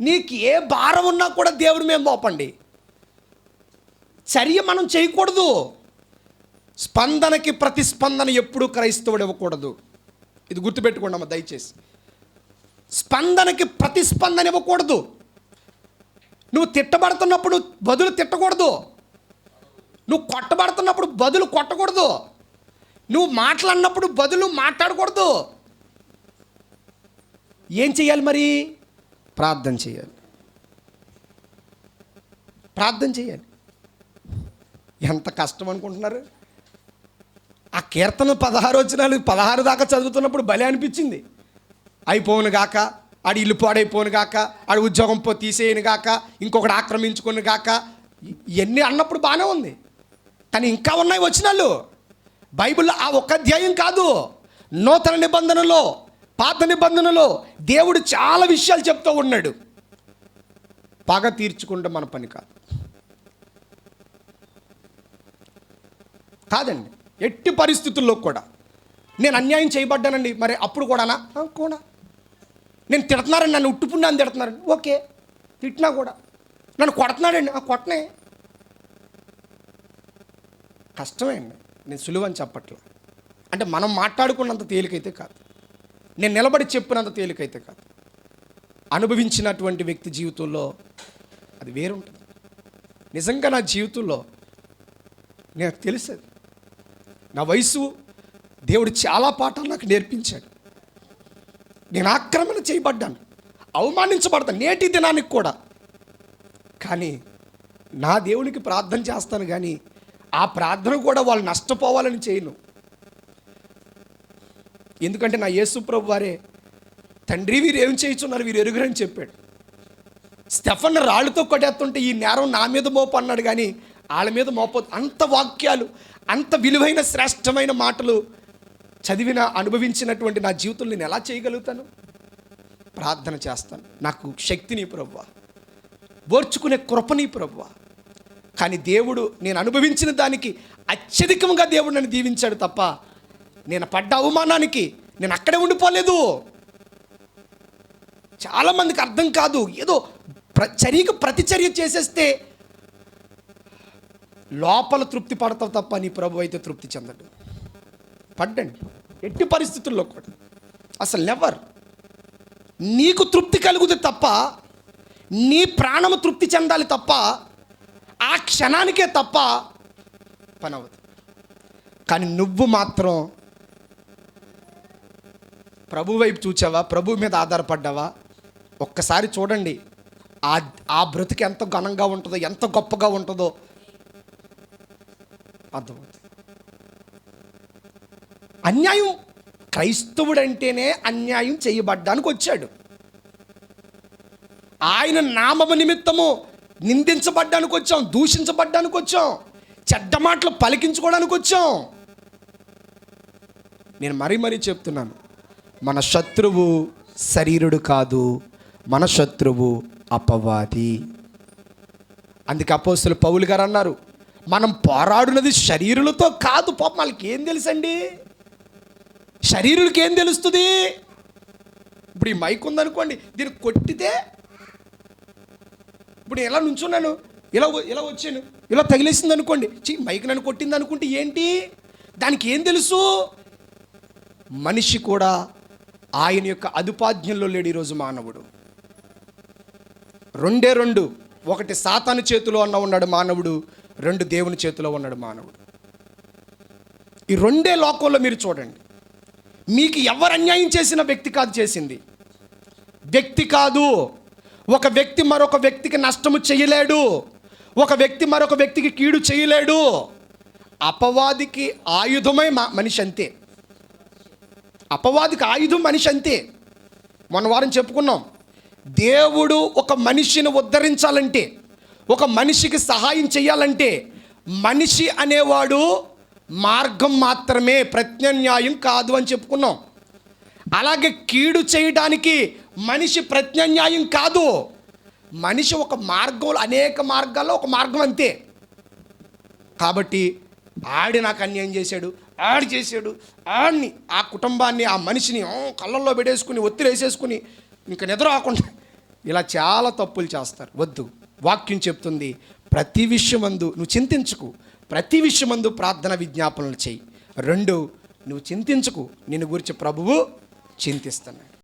నీకు ఏ భారం ఉన్నా కూడా దేవుడి మేము మోపండి. చర్య మనం చేయకూడదు. స్పందనకి ప్రతిస్పందన ఎప్పుడూ క్రైస్తవుడు ఇవ్వకూడదు. ఇది గుర్తుపెట్టుకోండి అమ్మ దయచేసి. స్పందనకి ప్రతిస్పందన ఇవ్వకూడదు. నువ్వు తిట్టబడుతున్నప్పుడు బదులు తిట్టకూడదు. నువ్వు కొట్టబడుతున్నప్పుడు బదులు కొట్టకూడదు. నువ్వు మాట్లాడినప్పుడు బదులు మాట్లాడకూడదు. ఏం చేయాలి మరి? ప్రార్థన చేయాలి. ప్రార్థన చేయాలి. ఎంత కష్టం అనుకుంటున్నారు? ఆ కీర్తన పదహారు వచ్చినాలు పదహారు దాకా చదువుతున్నప్పుడు భలే అనిపించింది. అయిపోను గాక ఆడి ఇల్లు పాడైపోను గాక ఆడి ఉద్యోగం పో తీసేయను గాక ఇంకొకటి ఆక్రమించుకొని గాక ఇవన్నీ అన్నప్పుడు బాగానే ఉంది. కానీ ఇంకా ఉన్నాయి వచ్చినాళ్ళు బైబిల్లో ఆ ఒక్క అధ్యాయం కాదు. నూతన నిబంధనలో పాత నిబంధనలో దేవుడు చాలా విషయాలు చెప్తూ ఉన్నాడు. పగ తీర్చుకుంటే మన పని కాదు. కాదండి ఎట్టి పరిస్థితుల్లో కూడా నేను అన్యాయం చేయబడ్డానండి మరి అప్పుడు కూడానా? కూడా. నేను తిడుతున్నారండి నన్ను ఉట్టుపుండాన్ని తిడుతున్నారండి. ఓకే తిట్టినా కూడా. నన్ను కొడుతున్నాడండి ఆ కొట్టనే కష్టమే అండి నేను సులువు అని చెప్పట్లా. అంటే మనం మాట్లాడుకున్నంత తేలికైతే కాదు. నేను నిలబడి చెప్పినంత తేలికైతే కాదు. అనుభవించినటువంటి వ్యక్తి జీవితంలో అది వేరుంటుంది. నిజంగా నా జీవితంలో నాకు తెలిసేది. నా వయసు దేవుడు చాలా పాఠాలు నాకు నేర్పించాడు. నేను ఆక్రమణ చేయబడ్డాను. అవమానించబడతాను నేటి దినానికి కూడా. కానీ నా దేవునికి ప్రార్థన చేస్తాను కానీ ఆ ప్రార్థన కూడా వాళ్ళు నష్టపోవాలని చేయను. ఎందుకంటే నా యేసు ప్రభు వారే తండ్రి వీరు ఏం చేయించున్నారు వీరు ఎరుగురని చెప్పాడు. స్టెఫన్ రాళ్ళతో కొట్టేస్తుంటే ఈ నేరం నా మీద మోపు అన్నాడు కానీ వాళ్ళ మీద మోపదు అంత వాక్యాలు అంత విలువైన శ్రేష్టమైన మాటలు చదివిన అనుభవించినటువంటి నా జీవితంలో నేను ఎలా చేయగలుగుతాను? ప్రార్థన చేస్తాను. నాకు శక్తిని ప్రభువ. ఓర్చుకునే కృపని ప్రభువ. కానీ దేవుడు నేను అనుభవించిన దానికి అత్యధికంగా దేవుడు నన్ను దీవించాడు తప్ప నేను పడ్డ అవమానానికి నేను అక్కడే ఉండిపోలేదు. చాలామందికి అర్థం కాదు. ఏదో ప్ర చర్యకు ప్రతిచర్య చేసేస్తే లోపల తృప్తి పడతావు తప్ప నీ ప్రభు అయితే తృప్తి చెందడు. పడ్డండి. ఎట్టి పరిస్థితుల్లో కూడా. అసలు నెవర్ నీకు తృప్తి కలుగుతుంది తప్ప నీ ప్రాణము తృప్తి చెందాలి తప్ప ఆ క్షణానికే తప్ప పని అవ్వదు. కానీ నువ్వు మాత్రం ప్రభు వైపు చూచావా? ప్రభు మీద ఆధారపడ్డావా? ఒక్కసారి చూడండి. ఆ ఆ బ్రతికి ఎంత ఘనంగా ఉంటుందో ఎంత గొప్పగా ఉంటుందో. అర్థమవుతుంది. అన్యాయం క్రైస్తవుడంటేనే అన్యాయం చేయబడ్డానికి వచ్చాడు. ఆయన నామము నిమిత్తము నిందించబడ్డానికి వచ్చాం దూషించబడ్డానికి వచ్చాం చెడ్డ మాటలు పలికించుకోవడానికి వచ్చాం. నేను మరీ మరీ చెప్తున్నాను. మన శత్రువు శరీరుడు కాదు మన శత్రువు అపవాది. అందుకే అపోస్తులు పౌలు గారు అన్నారు మనం పోరాడున్నది శరీరులతో కాదు పాప వాళ్ళకి ఏం తెలుసండి? శరీరులకి ఏం తెలుస్తుంది? ఇప్పుడు ఈ మైక్ ఉందనుకోండి దీన్ని కొట్టితే ఇప్పుడు ఎలా నుంచున్నాను? ఇలా ఇలా వచ్చాను ఇలా తగిలేసింది అనుకోండి చీ మైక్ నన్ను కొట్టింది అనుకుంటే ఏంటి? దానికి ఏం తెలుసు? మనిషి కూడా ఆయన యొక్క అదుపాజ్ఞంలో లేడు ఈరోజు మానవుడు. రెండే రెండు. ఒకటి సాతాను చేతిలో అన్న ఉన్నాడు మానవుడు రెండు దేవుని చేతిలో ఉన్నాడు మానవుడు. ఈ రెండే లోకంలో మీరు చూడండి. మీకు ఎవరు అన్యాయం చేసిన వ్యక్తి కాదు చేసింది. వ్యక్తి కాదు. ఒక వ్యక్తి మరొక వ్యక్తికి నష్టము చేయలేడు. ఒక వ్యక్తి మరొక వ్యక్తికి కీడు చేయలేడు. అపవాదికి ఆయుధమై మా మనిషి అంతే. అపవాదికి ఆయుధం మనిషి అంతే. మొన్న వారం చెప్పుకున్నాం. దేవుడు ఒక మనిషిని ఉద్ధరించాలంటే ఒక మనిషికి సహాయం చేయాలంటే మనిషి అనేవాడు మార్గం మాత్రమే ప్రత్యామ్నాయం కాదు అని చెప్పుకున్నాం. అలాగే కీడు చేయడానికి మనిషి ప్రత్యామ్నాయం కాదు. మనిషి ఒక మార్గంలో అనేక మార్గాల్లో ఒక మార్గం అంతే. కాబట్టి ఆడి నాకు అన్యాయం చేశాడు యాడ్ చేశాడు. ఆడిని ఆ కుటుంబాన్ని ఆ మనిషిని కళ్ళల్లో పెట్టేసుకుని ఒత్తిడి వేసేసుకుని ఇంకా నిద్ర రాకుండా ఇలా చాలా తప్పులు చేస్తారు. వద్దు. వాక్యం చెప్తుంది ప్రతి విషయమందు నువ్వు చింతించుకు. ప్రతి విషయమందు ప్రార్థన విజ్ఞాపనలు చేయి. రెండు నువ్వు చింతించుకు. నిన్ను గురించి ప్రభువు చింతిస్తున్నాడు.